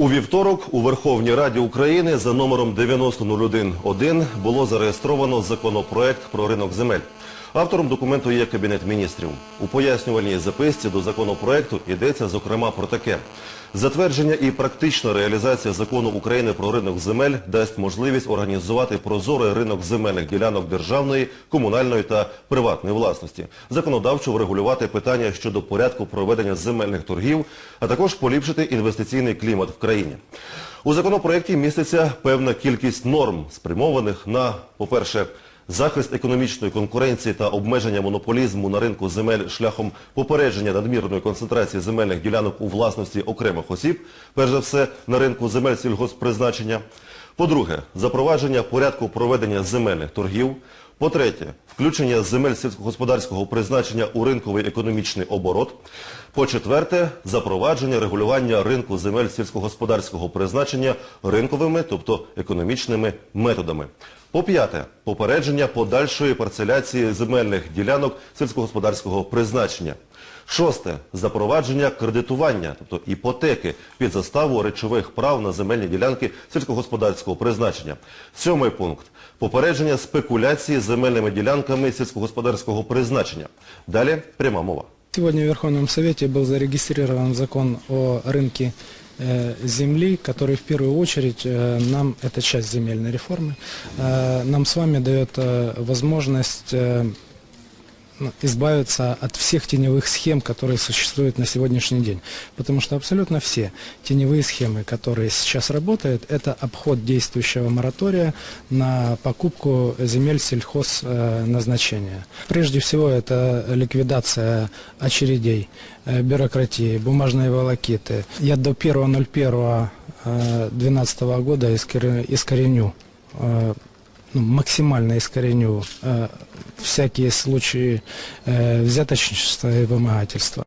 У вівторок у Верховній Раді України за номером 90011 було зареєстровано законопроект про ринок земель. Автором документу є Кабінет міністрів. У пояснювальній записці до законопроекту йдеться зокрема про таке. Затвердження і практична реалізація закону України про ринок земель дасть можливість організувати прозорий ринок земельних ділянок державної, комунальної та приватної власності, законодавчо врегулювати питання щодо порядку проведення земельних торгів, а також поліпшити інвестиційний клімат в країні. У законопроекті міститься певна кількість норм, спрямованих на, по-перше, захист економічної конкуренції та обмеження монополізму на ринку земель шляхом попередження надмірної концентрації земельних ділянок у власності окремих осіб, перш за все на ринку земель сільгосппризначення. По-друге, запровадження порядку проведення земельних торгів. По-третє, включення земель сільськогосподарського призначення у ринковий економічний оборот. По-четверте, запровадження регулювання ринку земель сільськогосподарського призначення ринковими, тобто економічними методами. По-п'яте, попередження подальшої парцеляції земельних ділянок сільськогосподарського призначення. Шосте запровадження кредитування, тобто іпотеки під заставу речових прав на земельні ділянки сільськогосподарського призначення. Сьомий пункт попередження спекуляції земельними ділянками сільськогосподарського призначення. Далі пряма мова. Сегодня в Верховном Совете был зарегистрирован закон о рынке э, земли, который в первую очередь э, нам, это часть земельной реформы, э, нам с вами дает э, возможность э, ну, избавиться от всех теневых схем, которые существуют на сегодняшний день. Потому что абсолютно все теневые схемы, которые сейчас работают, это обход действующего моратория на покупку земель сельхозназначения. Прежде всего, это ликвидация очередей, э, бюрократии, бумажные волокиты. Я до 1.01.2012 года искоре- искореню э, ну, максимально искореню э, всякие случаи э, взяточничества и вымогательства.